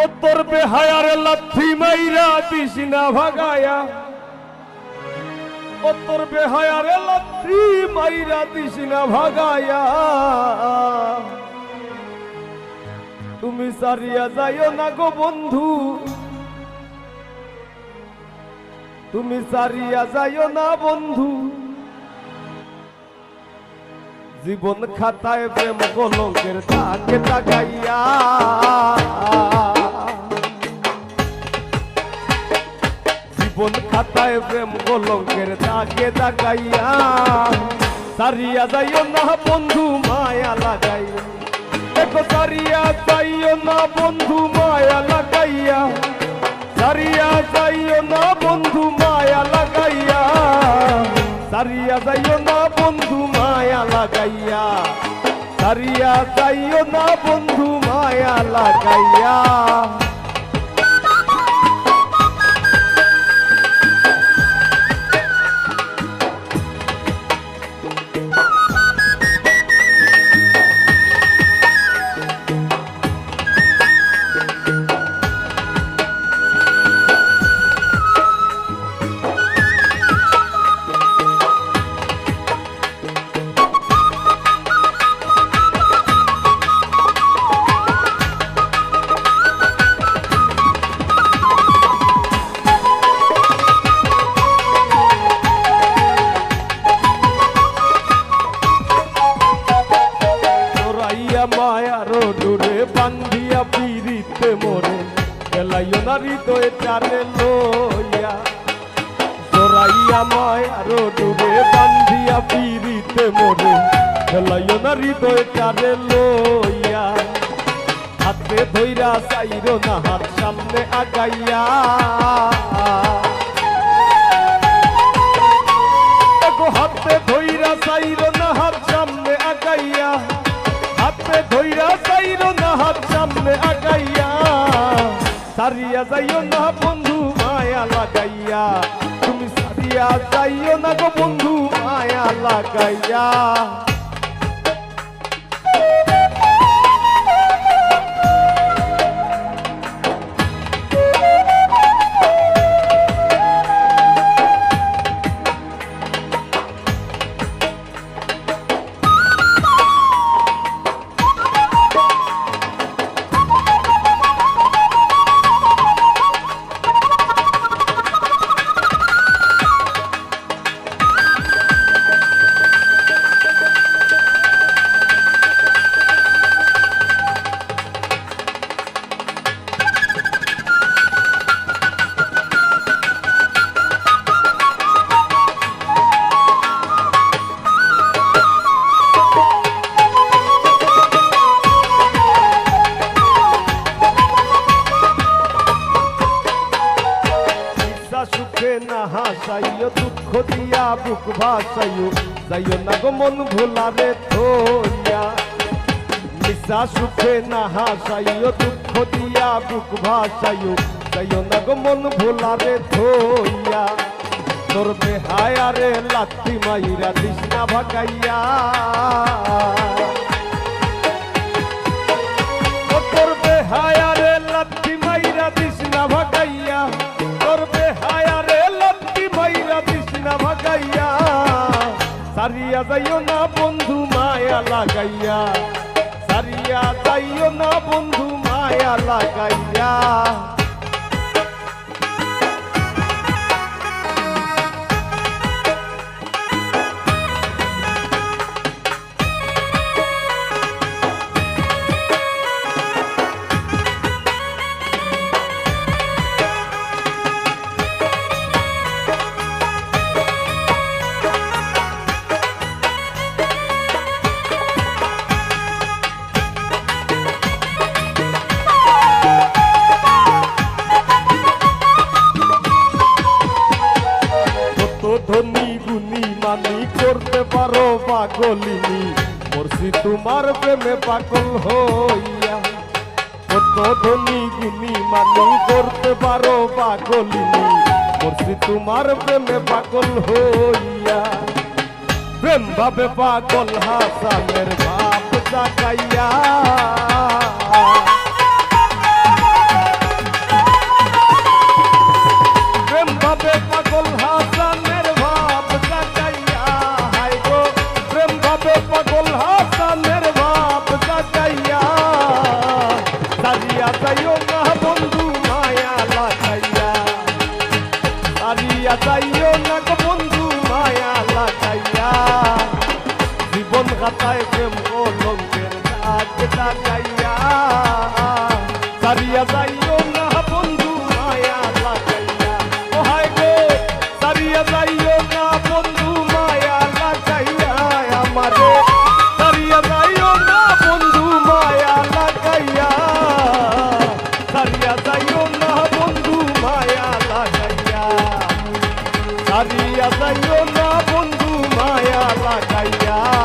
ও তোর বেহায়ার লাথি মাইরা দিস না ভাগায়া। ও তোর বেহায়ার লাথি মাইরা দিস না ভাগায়া। তুমি সারিয়া যাইও না গো বন্ধু। তুমি সারিয়া যাইও না বন্ধু। জীবন খাতায় প্রেম কলঙ্কের তাকে তাকাইয়া। জীবন খাতায় প্রেম কলঙ্কের তাকে তাকাইয়া সারিয়া যাইও না বন্ধু, মায়া লাগাইয়া। দেখো, সারিয়া যাইও না বন্ধু, মায়া লাগাইয়া। সারিয়া যাইও না বন্ধু, মায়া লাগাইয়া। সারিয়া যাইও না বন্ধু, মায়া লাগাইয়া। সারিয়া যাইও না বন্ধু, মায়া লাগাইয়া। তোরাইয়া মায়ার ডোরে বান্ধিয়া পিড়িতে মোরে। গেলাইও না হৃদয় টানে লইয়া। তোরাইয়া মায়ার ডোরে বান্ধিয়া পিড়িতে মোরে। গেলাইও না হৃদয় টানে লইয়া। হাতে ধইরা চাইরো না, হাত সামনে আগাইয়া। সারিয়া যাইও না বন্ধু মায়া লাগাইয়া। তুমি সারিয়া যাইও না গো বন্ধু মায়া লাগাইয়া। হাসাইও দুঃখ দিয়া, বুক ভাসাইও। যাইও না গো মন ভোলারে থইয়া নিশা সুখে না হাসাইও, দুঃখ দিয়া, বুক ভাসাইও। যাইও না গো মন ভোলারে থইয়া তোর বেহায়ারে লাত্তি মাইরা ভাগাইয়া। ও তোর বেহায়ারে লাত্তি মাইরা দিস না যাইও না বন্ধু মায়া লাগাইয়া। পাগলিনী মরছি তোমার প্রেমে পাগল হইয়া। কত ধনী গুণী মানি করতে পারো পাগলিনী মরছি তোমার প্রেমে পাগল হইয়া। প্রেম ভাবে পাগল হাসানের বাপ জাগাইয়া। ভুলিয়া যাইও না গো বন্ধু, মায়া লাগাইয়া। জীবন খাতায় প্রেম কলঙ্কের দাগ দাগাইয়া সারিয়া যাই মায়া